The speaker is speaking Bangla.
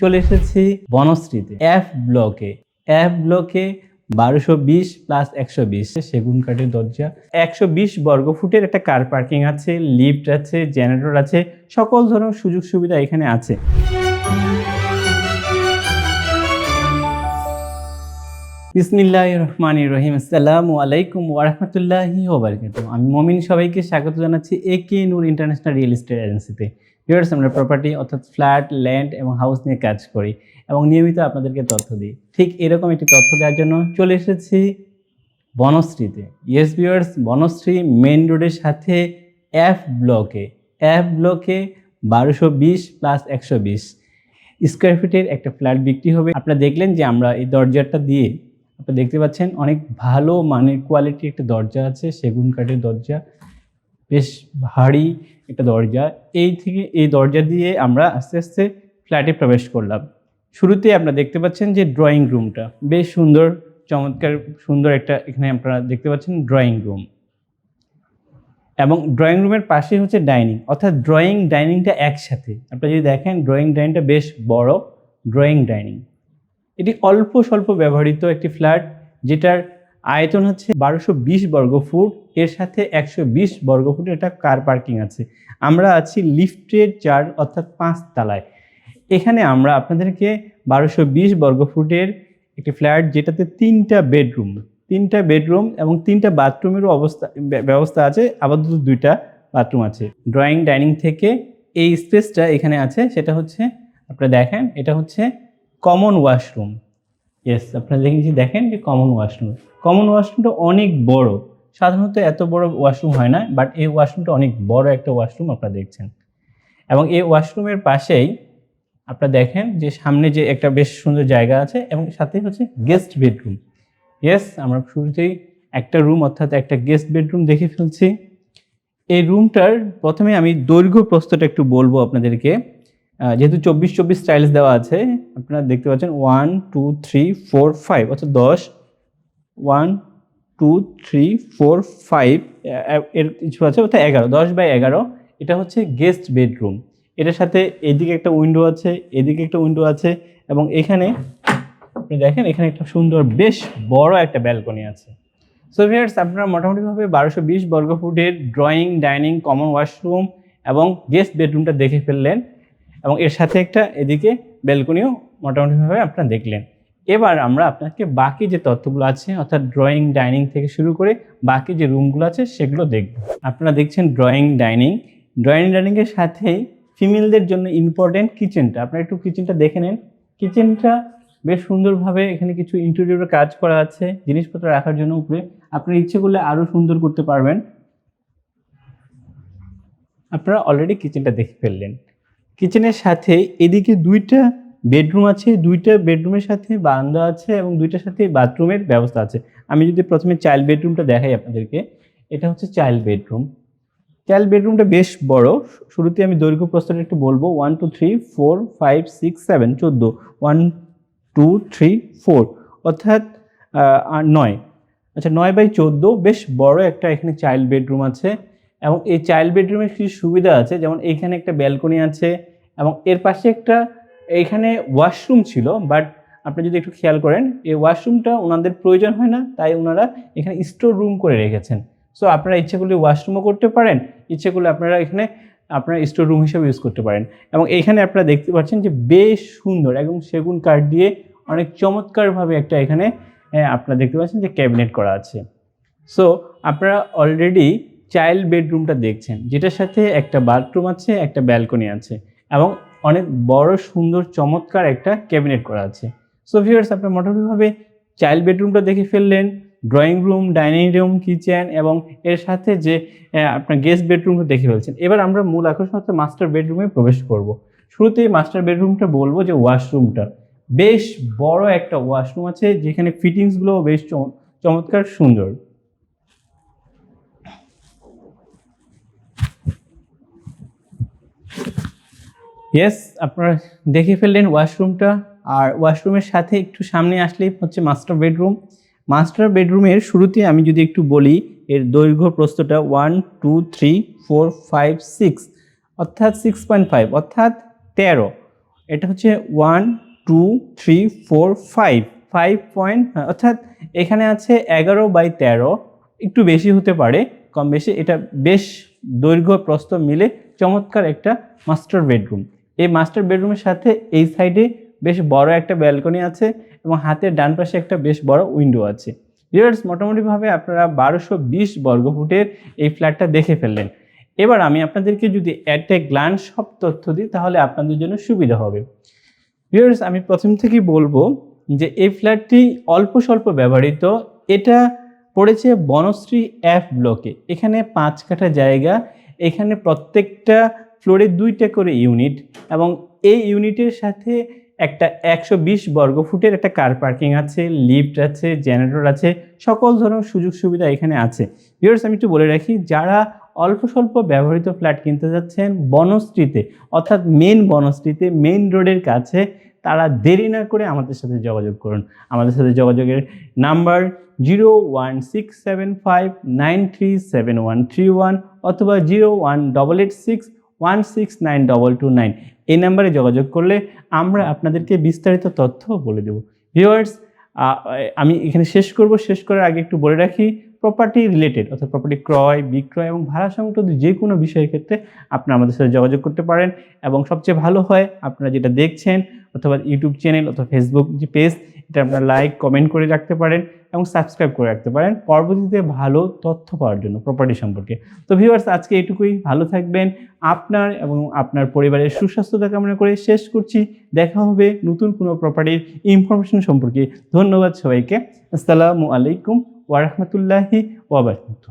চলে এসেছি বনশ্রীতে। এফ ব্লকে এফ ব্লকে বারোশো বিশ প্লাস একশো বিশ। সেগুন কাঠের দরজা। একশো বিশ বর্গ ফুটের একটা কার পার্কিং আছে লিফট আছে জেনারেটর আছে, সকল ধরনের সুযোগ সুবিধা এখানে আছে। বিসমিল্লাহ রহমান রহিম। আসসালামু আলাইকুম ওরহমতুল্লাহি ওবরকাত আমি মমিন, সবাইকে স্বাগত জানাচ্ছি A K Noor international real estate এজেন্সিতে ভিউয়ার্স আমরা প্রপার্টি অর্থাৎ ফ্ল্যাট ল্যান্ড এবং হাউস নিয়ে কাজ করি এবং নিয়মিত আপনাদেরকে তথ্য দিই। ঠিক এরকম একটি তথ্য দেওয়ার জন্য চলে এসেছি বনশ্রীতে। ইয়েস ভিউয়ার্স বনশ্রী মেন রোডের সাথে এফ ব্লকে এফ ব্লকে বারোশো বিশ প্লাস একশো বিশ। স্কোয়ার ফিটের একটা ফ্ল্যাট বিক্রি হবে। আপনারা দেখলেন যে আমরা এই দরজাটা দিয়ে আপনারা দেখতে পাচ্ছেন, অনেক ভালো মানের কোয়ালিটি একটা দরজা আছে, সেগুন কাঠের দরজা। বেশ ভারী একটা দরজা। এই থেকে, এই দরজা দিয়ে আমরা আস্তে আস্তে ফ্ল্যাটে প্রবেশ করলাম। শুরুতে আপনারা দেখতে পাচ্ছেন যে ড্রয়িং রুমটা বেশ সুন্দর, চমৎকার, সুন্দর একটা এখানে আপনারা দেখতে পাচ্ছেন ড্রয়িং রুম এবং ড্রয়িং রুমের পাশে হচ্ছে ডাইনিং অর্থাৎ ড্রয়িং ডাইনিংটা একসাথে। আপনারা যদি দেখেন ড্রয়িং ডাইনিংটা বেশ বড় ড্রয়িং ডাইনিং এটি অল্প স্বল্প ব্যবহৃত একটি ফ্ল্যাট, যেটার আয়তন হচ্ছে বারোশো বিশ বর্গ ফুট, এর সাথে একশো বিশ বর্গ ফুটের একটা কার পার্কিং আছে। আমরা আছি লিফটের চার অর্থাৎ পাঁচ তলায়। এখানে আমরা আপনাদেরকে বারোশো বিশ বর্গ ফুটের একটি ফ্ল্যাট, যেটাতে তিনটা বেডরুম তিনটা বেডরুম এবং তিনটা বাথরুমেরও অবস্থা ব্যবস্থা আছে, আপাতত দুইটা বাথরুম আছে। ড্রয়িং ডাইনিং থেকে এই স্পেসটা এখানে আছে, সেটা হচ্ছে, আপনারা দেখেন, এটা হচ্ছে কমন ওয়াশরুম ইয়েস আপনারা দেখেছি দেখেন যে কমন ওয়াশরুম কমন ওয়াশরুমটা অনেক বড়। সাধারণত এত বড় ওয়াশরুম হয় না বাট এই ওয়াশরুমটা অনেক বড় একটা ওয়াশরুম আপনারা দেখছেন। এবং এই ওয়াশরুমের পাশেই আপনারা দেখেন যে সামনে যে একটা বেশ সুন্দর জায়গা আছে এবং সাথে হচ্ছে গেস্ট বেডরুম ইয়েস আমরা শুরুতেই একটা রুম অর্থাৎ একটা গেস্ট বেডরুম দেখে ফেলছি। এই রুমটার প্রথমে আমি দৈর্ঘ্য প্রস্তটা একটু বলব আপনাদেরকে। যেহেতু চব্বিশ চব্বিশ স্টাইলস দেওয়া আছে, আপনারা দেখতে পাচ্ছেন one two three four five অর্থাৎ দশ। One two three four five এর কিছু আছে, অর্থাৎ এগারো, দশ বাই এগারো। এটা হচ্ছে গেস্ট বেডরুম এটার সাথে এদিকে একটা উইন্ডো আছে, এদিকে একটা উইন্ডো আছে, এবং এখানে আপনি দেখেন, এখানে একটা সুন্দর, বেশ বড় একটা ব্যালকনি আছে। সো ভিয়ার্স আপনারা মোটামুটিভাবে বারোশো বিশ বর্গ ফুটের ড্রয়িং ডাইনিং কমন ওয়াশরুম এবং গেস্ট বেডরুমটা দেখে ফেললেন। এবং এর সাথে একটা এদিকে ব্যালকনিও মোটামুটিভাবে আপনারা দেখলেন। এবার আমরা আপনাকে বাকি যে তথ্যগুলো আছে, অর্থাৎ ড্রয়িং ডাইনিং থেকে শুরু করে বাকি যে রুমগুলো আছে, সেগুলো দেখব। আপনারা দেখছেন ড্রয়িং ডাইনিং ড্রয়িং ডাইনিংয়ের সাথেই ফিমেলদের জন্য ইম্পর্টেন্ট কিচেনটা আপনারা একটু কিচেনটা দেখে নেন। কিচেনটা বেশ সুন্দরভাবে এখানে কিছু ইন্টেরিয়রের কাজ করা আছে, জিনিসপত্র রাখার জন্য উপরে। আপনার ইচ্ছে করলে আরও সুন্দর করতে পারবেন। আপনারা অলরেডি কিচেনটা দেখে ফেললেন। কিচেনের সাথে এদিকে দুইটা বেডরুম আছে, দুইটা বেডরুমের সাথে বারান্দা আছে এবং দুইটার সাথে বাথরুমের ব্যবস্থা আছে। আমি যদি প্রথমে চাইল্ড বেডরুমটা দেখাই আপনাদেরকে, এটা হচ্ছে চাইল্ড বেডরুম। চাইল্ড বেডরুমটা বেশ বড়। শুরুতে আমি দৈর্ঘ্য প্রস্তরটা একটু বলব one two three four five six seven চোদ্দ। ওয়ান টু থ্রি ফোর অর্থাৎ নয়। আচ্ছা নয় বাই চোদ্দ, বেশ বড় একটা এখানে চাইল্ড বেডরুম আছে। এবং এই চাইল্ড বেডরুমের কিছু সুবিধা আছে, যেমন এইখানে একটা ব্যালকনি আছে এবং এর পাশে একটা এইখানে ওয়াশরুম ছিল বাট আপনি যদি একটু খেয়াল করেন, এই ওয়াশরুমটা ওনাদের প্রয়োজন হয় না, তাই ওনারা এখানে স্টোর রুম করে রেখেছেন। সো আপনারা ইচ্ছে করলে ওয়াশরুমও করতে পারেন, ইচ্ছে করলে আপনারা এখানে, আপনারা স্টোর রুম হিসেবে ইউজ করতে পারেন। এবং এইখানে আপনারা দেখতে পাচ্ছেন যে বেশ সুন্দর একদম সেগুন কাঠ দিয়ে অনেক চমৎকারভাবে একটা এখানে আপনারা দেখতে পাচ্ছেন যে ক্যাবিনেট করা আছে। সো আপনারা অলরেডি চাইল্ড বেডরুমটা দেখছেন, যেটার সাথে একটা বাথরুম আছে, একটা ব্যালকনি আছে এবং অনেক বড়, সুন্দর, চমৎকার একটা ক্যাবিনেট করা আছে। সো ভিউয়ার্স আপনারা মোটামুটিভাবে চাইল্ড বেডরুমটা দেখে ফেললেন, drawing room, dining room, kitchen এবং এর সাথে যে আপনার গেস্ট বেডরুমটা দেখে ফেলছেন। এবার আমরা মূল আকর্ষণ হচ্ছে মাস্টার বেডরুমে প্রবেশ করব। শুরুতেই মাস্টার বেডরুমটা বলব যে ওয়াশরুমটা। বেশ বড় একটা ওয়াশরুম আছে, যেখানে ফিটিংসগুলো বেশ চম- চমৎকার সুন্দর। ইয়েস আপনারা দেখে ফেললেন ওয়াশরুমটা আর ওয়াশরুমের সাথে একটু সামনে আসলেই হচ্ছে মাস্টার বেডরুম মাস্টার বেডরুমের শুরুতে আমি যদি একটু বলি, এর দৈর্ঘ্য প্রস্তটা one two three four five six অর্থাৎ সিক্স পয়েন্ট ফাইভ অর্থাৎ তেরো। এটা হচ্ছে one two three four five five point অর্থাৎ এখানে আছে এগারো বাই তেরো। একটু বেশি হতে পারে, কম বেশি। এটা বেশ দৈর্ঘ্য প্রস্ত মিলে চমৎকার একটা মাস্টার বেডরুম এই মাস্টার বেডরুমের সাথে এই সাইডে বেশ বড় একটা ব্যালকনি আছে এবং হাতের ডান পাশে একটা বেশ বড় উইন্ডো আছে। ভিউয়ার্স মোটামুটিভাবে আপনারা বারোশো বিশ বর্গফুটের এই ফ্ল্যাটটা দেখে ফেললেন। এবার আমি আপনাদেরকে যদি অ্যাট এ গ্লান্স সব তথ্য দিই, তাহলে আপনাদের জন্য সুবিধা হবে। ভিউয়ার্স আমি প্রথম থেকেই বলব যে এই ফ্ল্যাটটি অল্প স্বল্প ব্যবহৃত। এটা পড়েছে বনশ্রী এফ ব্লকে এখানে পাঁচ কাঠা জায়গা। এখানে প্রত্যেকটা ফ্লোরে দুইটা করে ইউনিট এবং এই ইউনিটের সাথে একটা একশো বিশ বর্গফুটের একটা কার পার্কিং আছে, লিফট আছে, জেনারেটর আছে, সকল ধরনের সুযোগ সুবিধা এখানে আছে। ভিউয়ার্স, আমি একটু বলে রাখি, যারা অল্প স্বল্প ব্যবহৃত ফ্ল্যাট কিনতে যাচ্ছেন, বনশ্রীতে, অর্থাৎ মেন বনশ্রীতে মেন রোডের কাছে, তারা দেরি না করে আমাদের সাথে যোগাযোগ করুন। আমাদের সাথে যোগাযোগের number zero one six seven five nine three seven one three one অথবা zero one double eight six one six nine double two nine এই নাম্বারে যোগাযোগ করলে আমরা আপনাদেরকে বিস্তারিত তথ্য বলে দেব। ভিওয়ার্স আমি এখানে শেষ করব। শেষ করার আগে একটু বলে রাখি প্রপার্টি রিলেটেড অর্থাৎ প্রপার্টি ক্রয়, বিক্রয় এবং ভাড়া সংক্রান্ত যে কোনো বিষয়ের ক্ষেত্রে আপনারা আমাদের সাথে যোগাযোগ করতে পারেন এবং সবচেয়ে ভালো হয় আপনারা যেটা দেখছেন অথবা ইউটিউব চ্যানেল অথবা ফেসবুক যে পেজ, এটা আপনারা লাইক কমেন্ট করে রাখতে পারেন এবং সাবস্ক্রাইব করে রাখতে পারেন। পরবর্তীতে ভালো তথ্য পাওয়ার জন্য প্রপার্টি সম্পর্কে। তো ভিউয়ার্স আজকে এটুকুই ভালো থাকবেন। আপনার এবং আপনার পরিবারের সুস্বাস্থ্যতা কামনা করে শেষ করছি। দেখা হবে নতুন কোনো প্রপার্টির ইনফরমেশন সম্পর্কে। ধন্যবাদ সবাইকে। আসসালামু আলাইকুম। ওয়ারহমতুল্লাহি ওয়াবারকাতুহ